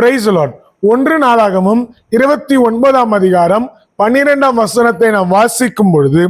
பிரைசலாட் ஒன்று நாளாகமும் இருபத்தி ஒன்பதாம் அதிகாரம் பன்னிரெண்டாம் வசனத்தை நாம் வாசிக்கும் பொழுது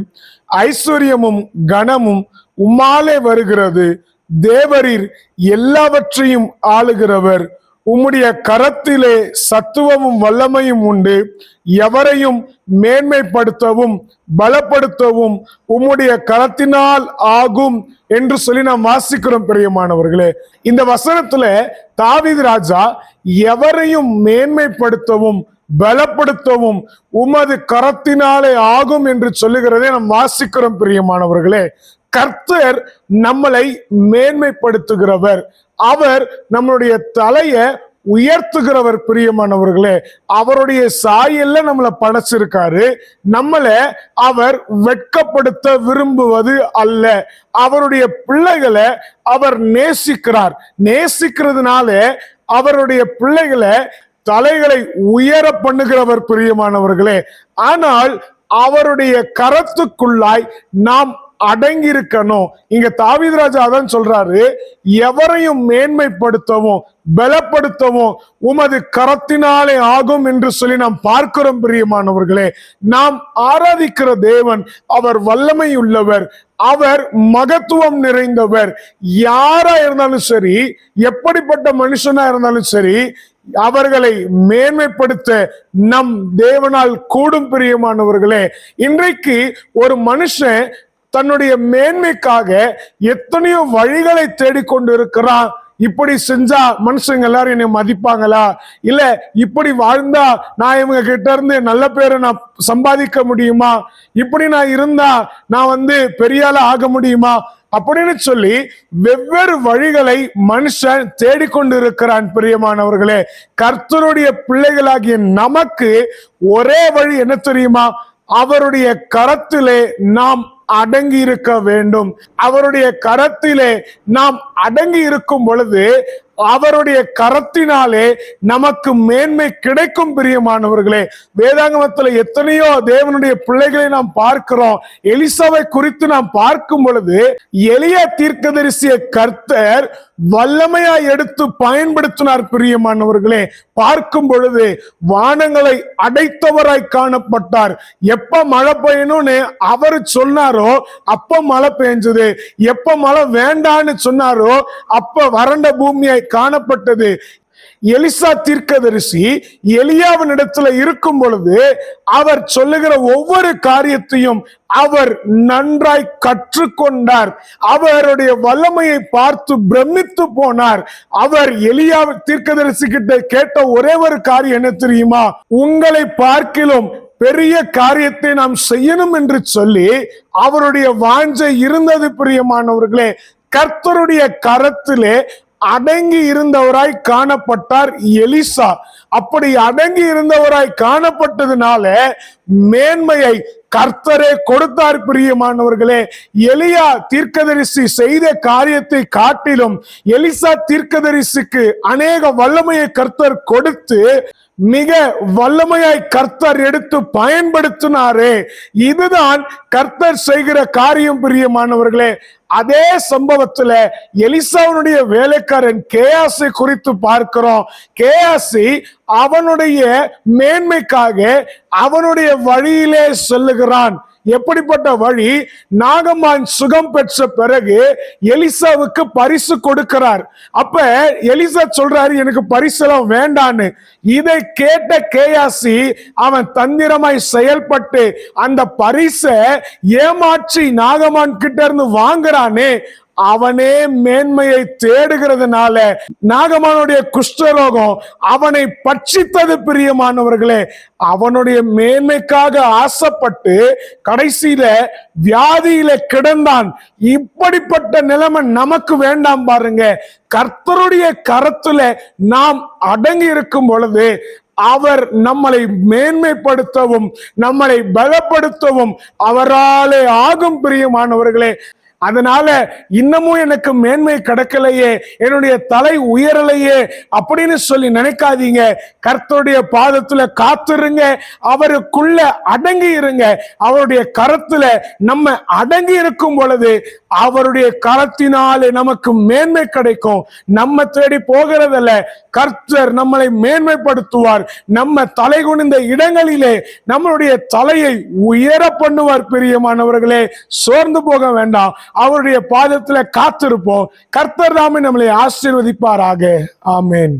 ஐஸ்வர்யமும் கனமும் உம்மாலே வருகிறது. தேவரீர் எல்லாவற்றையும் ஆளுகிறவர். உம்முடைய கரத்திலே சத்துவமும் வல்லமையும் உண்டு. எவரையும் மேன்மைப்படுத்தவும் பலப்படுத்தவும் உம்முடைய கரத்தினால் ஆகும் என்று சொல்லி நாம் வாசிக்கிறோம் பிரியமானவர்களே. இந்த வசனத்துல தாவித் ராஜா எவரையும் மேன்மைப்படுத்தவும் பலப்படுத்தவும் உமது கரத்தினாலே ஆகும் என்று சொல்லுகிறதை நாம் வாசிக்கிறோம் பிரியமானவர்களே. கர்த்தர் நம்மளை மேன்மைப்படுத்துகிறவர். அவர் நம்மளுடைய தலைய உயர்த்துகிறவர் பிரியமானவர்களே. அவருடைய சாயல்ல நம்மளை படைச்சிருக்காரு. நம்மளை அவர் வெட்கப்படுத்த விரும்புவது அல்ல. அவருடைய பிள்ளைகளை அவர் நேசிக்கிறார். நேசிக்கிறதுனால அவருடைய பிள்ளைகளை தலைகளை உயர பண்ணுகிறவர் பிரியமானவர்களே. ஆனால் அவருடைய கரத்துக்குள்ளாய் நாம் அடங்கி இருக்கணும் இங்க தாவிதராஜா தான் சொல்றாரு எவரையும் மேன்மைப்படுத்தவும் பலப்படுத்தவும் உமது கரத்தினாலே ஆகும் என்று சொல்லி நாம் பார்க்கிறோம் பிரியமானவர்களே. நாம் ஆராதிக்கிற தேவன் அவர் வல்லமை உள்ளவர் அவர் மகத்துவம் நிறைந்தவர். யாரா இருந்தாலும் சரி எப்படிப்பட்ட மனுஷனா இருந்தாலும் சரி அவர்களை மேன்மைப்படுத்த நம் தேவனால் கூடும் பிரியமானவர்களே. இன்றைக்கு ஒரு மனுஷன் தன்னுடைய மேன்மைக்காக எத்தனையோ வழிகளை தேடிக்கொண்டு இருக்கிறான் இப்படி செஞ்சா மனுஷங்க எல்லாரும் என்னை மதிப்பாங்களா? இல்ல இப்படி வாழ்ந்தா நான் இவங்க கிட்ட இருந்து நல்ல பேரை நான் சம்பாதிக்க முடியுமா? இப்படி நான் இருந்தா நான் வந்து பெரியால ஆக முடியுமா? அப்படின்னு சொல்லி வெவ்வேறு வழிகளை மனுஷன் தேடிக்கொண்டு இருக்கிறான் பிரியமானவர்களே. கர்த்தருடைய பிள்ளைகளாகிய நமக்கு ஒரே வழி என்ன தெரியுமா? அவருடைய கரத்திலே நாம் அடங்கி இருக்க வேண்டும். அவருடைய கரத்திலே நாம் அடங்கி இருக்கும் பொழுது அவருடைய கரத்தினாலே நமக்கு மேன்மை கிடைக்கும் பிரியமானவர்களே. வேதாங்கமத்துல எத்தனையோ தேவனுடைய பிள்ளைகளை நாம் பார்க்கிறோம். எலிசாவை குறித்து நாம் பார்க்கும் பொழுது எளிய தீர்க்கதரிசிய கர்த்தர் வல்லமையா எடுத்து பயன்படுத்தினார் பிரியமானவர்களே. பார்க்கும் பொழுது வானங்களை அடைத்தவராய் காணப்பட்டார். எப்ப மழை பெய்யணும்னு அவர் சொன்னாரோ அப்ப மழை பெஞ்சது. எப்ப மழை வேண்டான்னு சொன்னாரோ அப்ப வறண்ட பூமியை காணப்பட்டது. எலிசா தீர்க்கதரிசி எலியாவின் இடத்துல இருக்கும் பொழுது அவர் சொல்லுகிற ஒவ்வொரு காரியத்தையும் அவர் நன்றாய் கற்றுக்கொண்டார். அவருடைய வல்லமையை பார்த்து பிரமித்து போனார். அவர் எலியா தீர்க்கதரிசி கிட்ட கேட்ட ஒரே ஒரு காரியம் என்ன தெரியுமா? உங்களை பார்க்கிலும் பெரிய காரியத்தை நாம் செய்யணும் என்று சொல்லி அவருடைய வாஞ்சை இருந்தது பிரியமானவர்களே கர்த்தருடைய கரத்திலே அடங்கி இருந்தவராய் காணப்பட்டார் எலிசா. அப்படி அடங்கி இருந்தவராய் காணப்பட்டதுனால மேன்மையை கர்த்தரே கொடுத்தார் பிரியமானவர்களே. எலியா தீர்க்கதரிசி செய்த காரியத்தை காட்டிலும் எலிசா தீர்க்கதரிசிக்கு அநேக வல்லமையை கர்த்தர் கொடுத்து மிக வல்லமையாய் கர்த்தர் எடுத்து பயன்படுத்தினாரே. இதுதான் கர்த்தர் செய்கிற காரியம் பிரியமானவர்களே. அதே சம்பவத்துல எலிசாவுடைய வேலைக்காரன் கேஆசி குறித்து பார்க்கிறோம். கேஆசி அவனுடைய மேன்மைக்காக அவனுடைய வழியிலே செல்லுகிறான். எப்படிப்பட்ட வழி? நாகமான் சுகம் பெற்ற பிறகு எலிசாவுக்கு பரிசு கொடுக்கிறார். அப்ப எலிசா சொல்றாரு எனக்கு பரிசுலாம் வேண்டான்னு. இதை கேட்ட கேயாசி அவன் தந்திரமாய் செயல்பட்டு அந்த பரிசை ஏமாற்றி நாகமான் கிட்ட இருந்து வாங்குறானே அவனே மேன்மையை தேடுகிறதுனால நாகமானுடைய குஷ்டரோகம் அவனை பட்சித்தது பிரியமானவர்களே அவனுடைய மேன்மைக்காக ஆசைப்பட்டு கடைசியில வியாதியில கிடந்தான். இப்படிப்பட்ட நிலைமை நமக்கு வேண்டாம் பாருங்க. கர்த்தருடைய கரத்துல நாம் அடங்கி இருக்கும் பொழுது அவர் நம்மளை மேன்மைப்படுத்தவும் நம்மளை பலப்படுத்தவும் அவராலே ஆகும் பிரியமானவர்களே. அதனால இன்னமும் எனக்கு மேன்மை கிடைக்கலையே என்னுடைய தலை உயரலையே அப்படின்னு சொல்லி நினைக்காதீங்க. கர்த்தருடைய பாதத்துல காத்துருங்க. அவருக்குள்ள அடங்கி இருங்க. அவருடைய கரத்துல நம்ம அடங்கி இருக்கும் பொழுது அவருடைய கரத்தினாலே நமக்கு மேன்மை கிடைக்கும். நம்ம தேடி போகிறதல்ல. கர்த்தர் நம்மளை மேன்மைப்படுத்துவார். நம்ம தலை குனிந்த இடங்களிலே நம்மளுடைய தலையை உயர பண்ணுவார் பிரியமானவர்களே. சோர்ந்து போக வேண்டாம். அவருடைய பாதத்துல காத்திருப்போம். கர்த்தர் தாமே நம்மளை ஆசீர்வதிப்பாராக. ஆமேன்.